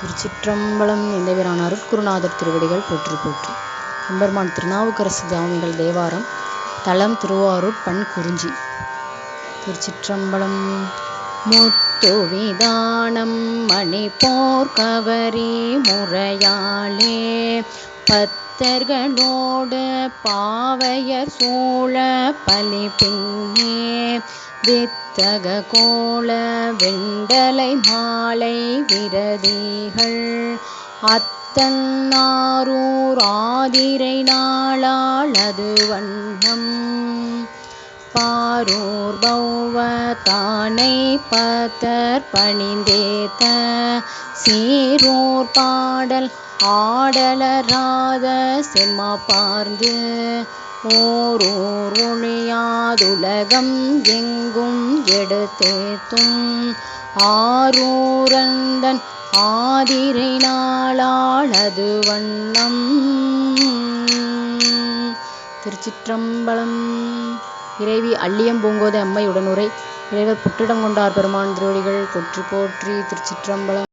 திருச்சிற்றம்பலம் எந்தவிரான் அருட்குருநாதர் திருவடிகள் போற்றி போற்றி. எம்பெருமான் திருநாவுக்கரசு சுவாமிகள் தேவாரம் தலம் திருவாரூர் பண் குறிஞ்சி. திருச்சிற்றம்பலம் முத்துவிதானம் மணி கவரி முறையாளே பத்தர்களோடு பாவையர் சூழ பலி பின்னே வித்தக கோல வெண்டலை மாலை விரதிகள். அத்தன்னாரூர் ஆதிரை நாளால் அது வண்ணம். பாரூர்பௌவத்தானை பத்தர் பணிந்தேத்த சீரூர் பாடல் ஆடலராத செம்மா பார்ந்து ஓரூர் ஒழியாதுலகம் எங்கும் எடுத்தேத்தும் ஆரூரந்தன் ஆதிரை நாளாளது வண்ணம். திருச்சிற்றம்பலம் இறைவி அள்ளியம்பூங்கோதை அம்மை உடனுரை. இறைவர் புற்றிடம் கொண்டார் பெருமான் திருவடிகள். போற்றி போற்றி திருச்சிற்றம்பலம்.